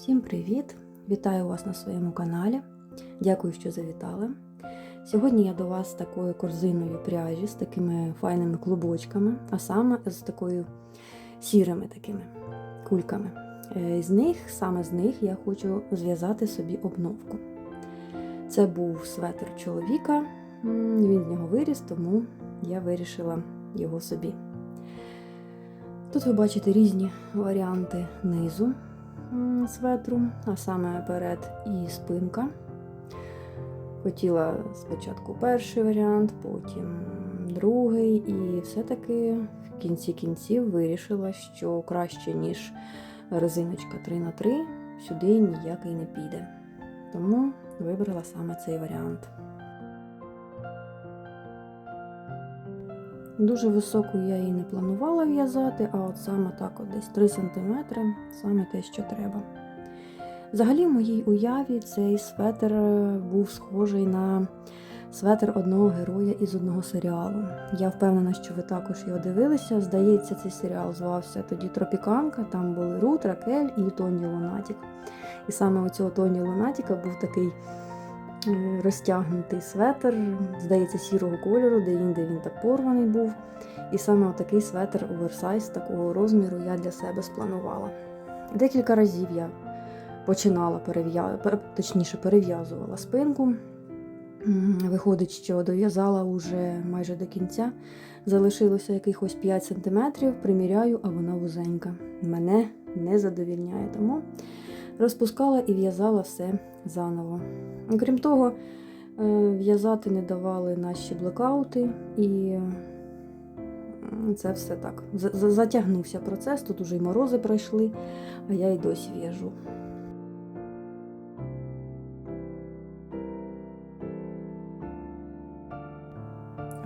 Всім привіт! Вітаю вас на своєму каналі. Дякую, що завітали. Сьогодні я до вас з такою корзиною пряжі, з такими файними клубочками, а саме з такою сірими такими кульками. Е, З них, саме з них я хочу зв'язати собі обновку. Це був светр чоловіка, він з нього виріс, тому я вирішила його собі. Тут ви бачите різні варіанти низу светру, а саме перед і спинка. Хотіла спочатку перший варіант, потім другий, і все-таки в кінці кінців вирішила, що краще, ніж резиночка 3х3, сюди ніякий не піде. Тому вибрала саме цей варіант. Дуже високу я її не планувала в'язати, а от саме так от десь 3 см, саме те, що треба. Взагалі, в моїй уяві цей светр е, був схожий на светр одного героя із одного серіалу. Я впевнена, що ви також його дивилися. Здається, цей серіал звався тоді Тропіканка, там були Рут, Ракель і Тоні Лунатік. І саме у цього Тоні Лунатіка був такий розтягнутий светр, здається, сірого кольору, де інде він так порваний був. І саме такий светр оверсайз такого розміру я для себе спланувала. Декілька разів я починала перев'я... точніше перев'язувала спинку. Виходить, що дов'язала уже майже до кінця. Залишилося якихось 5 см, приміряю, а вона вузенька. Мене не задовільняє, тому розпускала і в'язала все заново. Крім того, е, в'язати не давали наші блекаути, і це все так. За- за- Затягнувся процес, тут уже й морози пройшли, а я й досі в'яжу.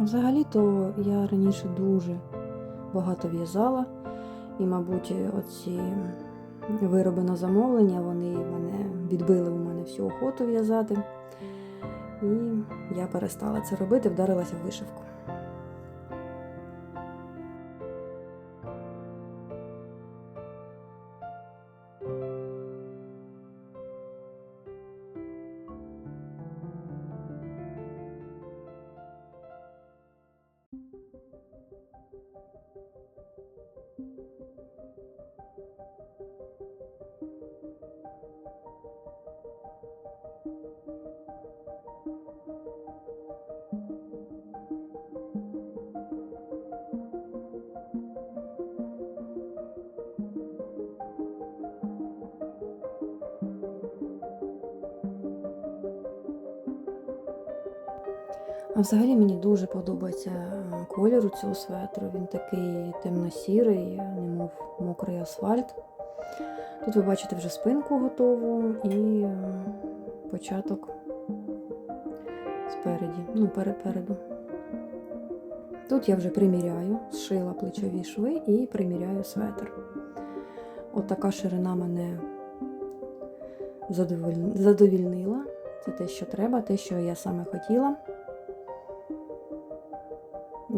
Взагалі-то я раніше дуже багато в'язала, і, мабуть, оці вироби на замовлення вони мене відбили у мене всю охоту в'язати. І я перестала це робити, вдарилася в вишивку. А взагалі мені дуже подобається е, колір у цього светру. Він такий темно-сірий, немов мокрий асфальт. Тут ви бачите вже спинку готову і е, початок спереді, ну, перепереду. Тут я вже приміряю, зшила плечові шви і приміряю светр. От така ширина мене задоволь- задовільнила. Це те, що треба, те, що я саме хотіла.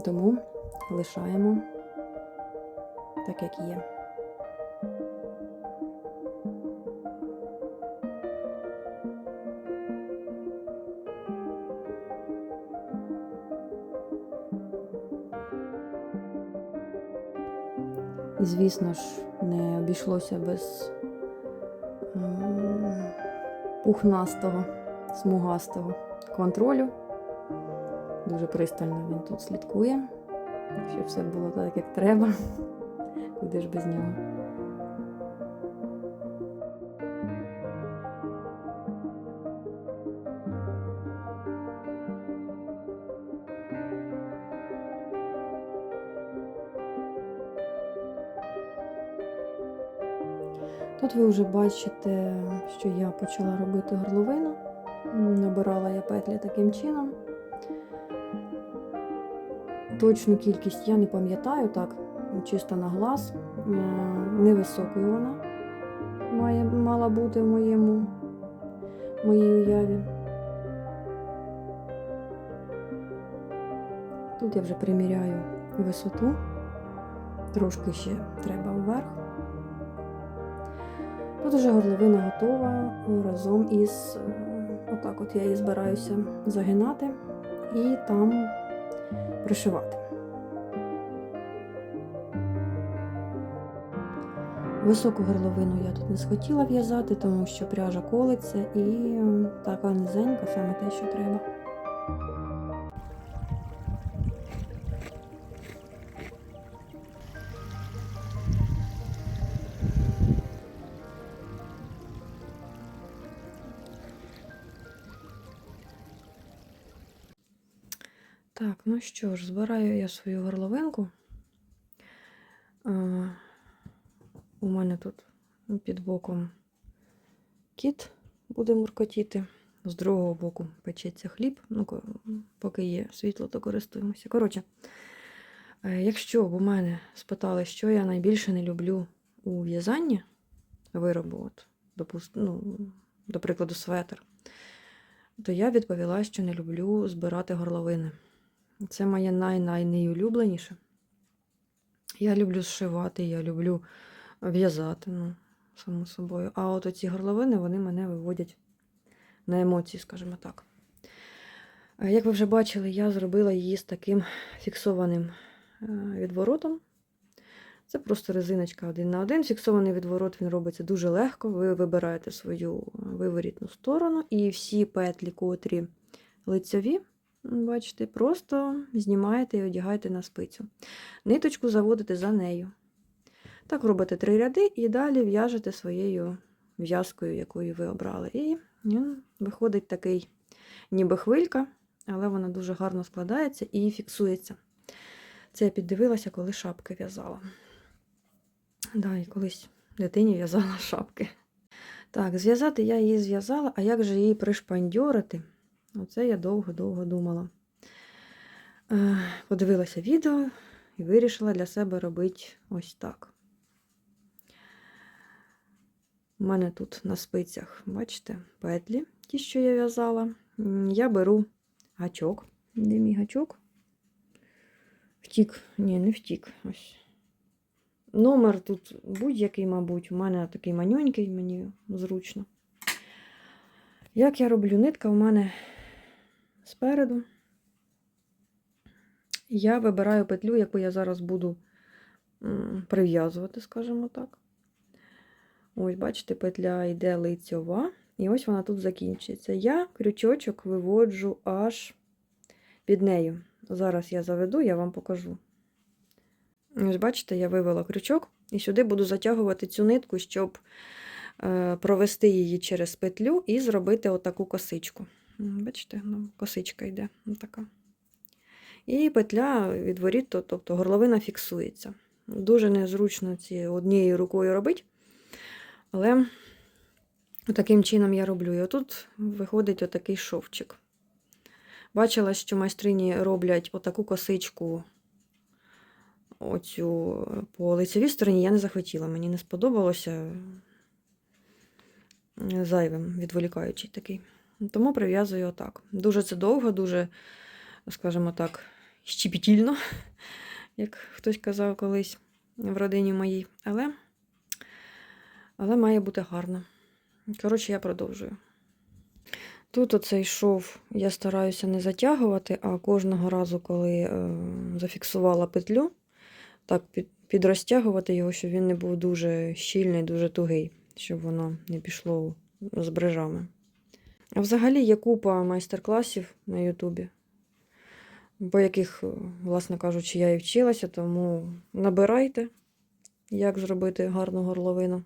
Тому лишаємо так, як є. І, звісно ж, не обійшлося без пухнастого, смугастого контролю. Дуже пристально він тут слідкує, щоб все було так, як треба. Куди ж без нього? Тут ви вже бачите, що я почала робити горловину. Набирала я петлі таким чином. Точну кількість я не пам'ятаю, так, чисто на глаз. Е, Невисокою вона має, мала бути в моєму, моїй уяві. Тут я вже приміряю висоту, трошки ще треба вверх. Тут уже горловина готова разом із е, отак от я її збираюся загинати і там пришивати. Високу горловину я тут не схотіла в'язати, тому що пряжа колиться і така низенька, саме те, що треба. Так, ну що ж, збираю я свою горловинку. А, у мене тут під боком кіт буде муркотіти, з другого боку печеться хліб. Ну, поки є світло, то користуємося. Коротше, е, якщо б у мене спитали, що я найбільше не люблю у в'язанні виробу, от, допуст, ну, до прикладу, светр, то я відповіла, що не люблю збирати горловини. Це моє най-най-найулюбленіше. Я люблю зшивати, я люблю в'язати, ну, само собою. А от оці горловини, вони мене виводять на емоції, скажімо так. Е, Як ви вже бачили, я зробила її з таким фіксованим е, відворотом. Це просто резиночка один на один. Фіксований відворот він робиться дуже легко. Ви вибираєте свою виворітну сторону, і всі петлі, котрі лицьові, бачите, просто знімаєте і одягаєте на спицю. Ниточку заводите за нею. Так робите три ряди і далі в'яжете своєю в'язкою, якою ви обрали. І він виходить такий, ніби хвилька, але вона дуже гарно складається і фіксується. Це я піддивилася, коли шапки в'язала. Да, і колись дитині в'язала шапки. Так, зв'язати я її зв'язала, а як же її пришпандьорити? Оце я довго-довго думала. Е, Подивилася відео і вирішила для себе робити ось так. У мене тут на спицях, бачите, петлі, ті, що я в'язала. Я беру гачок. Де мій гачок? Втік. Ні, не втік. Ось. Номер тут будь-який, мабуть, у мене такий манюнький, мені зручно. Як я роблю нитка у мене спереду. Я вибираю петлю, яку я зараз буду прив'язувати, скажімо так. Ось, бачите, петля йде лицьова, і ось вона тут закінчується. Я крючочок виводжу аж під нею. Зараз я заведу, я вам покажу. Ось, бачите, я вивела крючок, і сюди буду затягувати цю нитку, щоб е, провести її через петлю і зробити отаку косичку. Бачите, ну, косичка йде. Отака. І петля відворіт, то- тобто горловина фіксується. Дуже незручно ці однією рукою робити. Але таким чином я роблю. І отут виходить отакий шовчик. Бачила, що майстрині роблять отаку косичку оцю по лицевій стороні. Я не захотіла, мені не сподобалося зайвим, відволікаючий такий. Тому прив'язую отак. Дуже це довго, дуже, скажімо так, щепетільно, як хтось казав колись в родині моїй. Але але має бути гарно. Коротше, я продовжую. Тут оцей шов я стараюся не затягувати, а кожного разу, коли е, зафіксувала петлю, так під, підрозтягувати його, щоб він не був дуже щільний, дуже тугий, щоб воно не пішло з брижами. А взагалі є купа майстер-класів на Ютубі, по яких, е, власне кажучи, я і вчилася, тому набирайте, як зробити гарну горловину.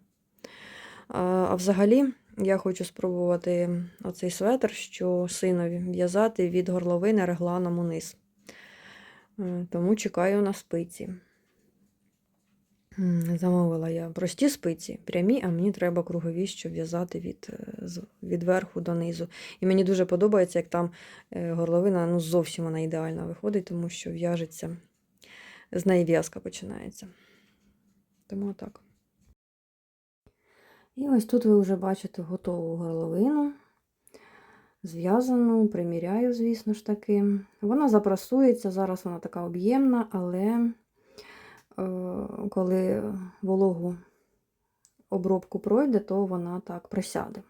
А, а взагалі, я хочу спробувати оцей светр, що синові в'язати від горловини регланом униз. Е, Тому чекаю на спиці. Замовила я прості спиці, прямі, а мені треба кругові, щоб в'язати від, е, від верху до низу. І мені дуже подобається, як там е, горловина ну, зовсім вона ідеальна виходить, тому що в'яжеться, з неї в'язка починається. Тому так. І ось тут ви вже бачите готову горловину. Зв'язану, приміряю, звісно ж таки. Вона запрасується, зараз вона така об'ємна, але коли вологу обробку пройде, то вона так присяде.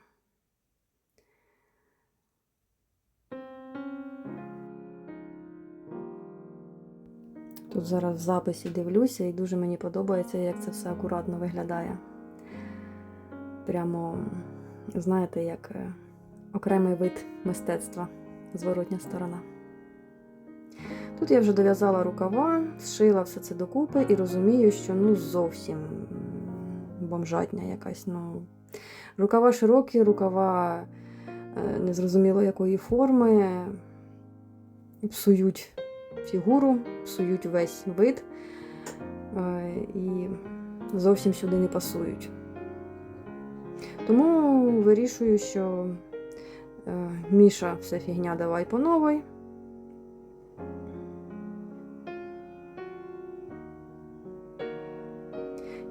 Тут зараз в записі дивлюся і дуже мені подобається, як це все акуратно виглядає. Прямо, знаєте, як е, окремий вид мистецтва, зворотня сторона. Тут я вже дов'язала рукава, зшила все це докупи і розумію, що ну зовсім бомжатня якась. Ну, Рукава широкі, рукава е, незрозуміло якої форми, псують фігуру, псують весь вид е, і зовсім сюди не пасують. Тому вирішую, що е, Міша все фігня, давай по новій.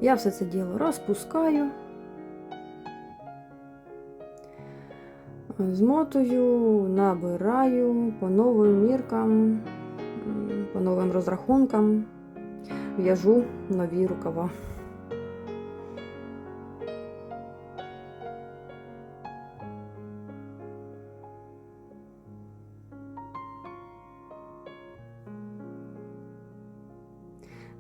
Я все це діло розпускаю, змотую, набираю по новим міркам, по новим розрахункам, в'яжу нові рукава.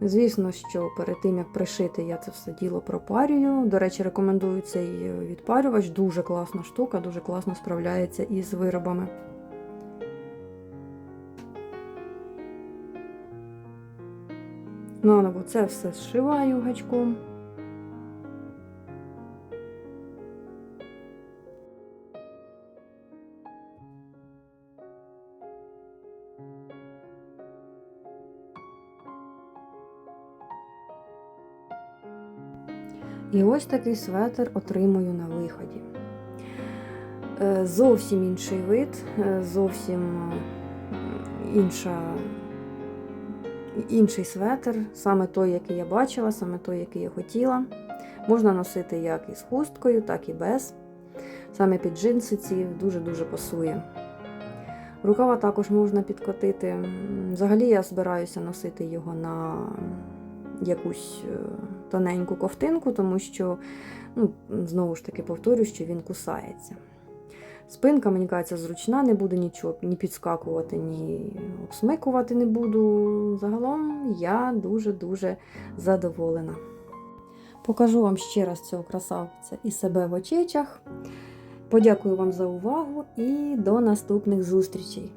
Звісно, що перед тим як пришити, я це все діло пропарюю. До речі, рекомендую цей відпарювач. Дуже класна штука, дуже класно справляється із виробами. Ну, Наново це все зшиваю гачком. І ось такий светр отримую на виході. Е, Зовсім інший вид, е, зовсім е, інша, інший светр, саме той, який я бачила, саме той, який я хотіла. Можна носити як із хусткою, так і без. Саме під джинси ці дуже-дуже пасує. Рукава також можна підкотити. Взагалі я збираюся носити його на якусь тоненьку ковтинку, тому що, ну, знову ж таки, повторю, що він кусається. Спинка, мені кажеться, зручна, не буде нічого ні підскакувати, ні обсмикувати не буду. Загалом я дуже-дуже задоволена. Покажу вам ще раз цього красавця і себе в очечах. Подякую вам за увагу і до наступних зустрічей!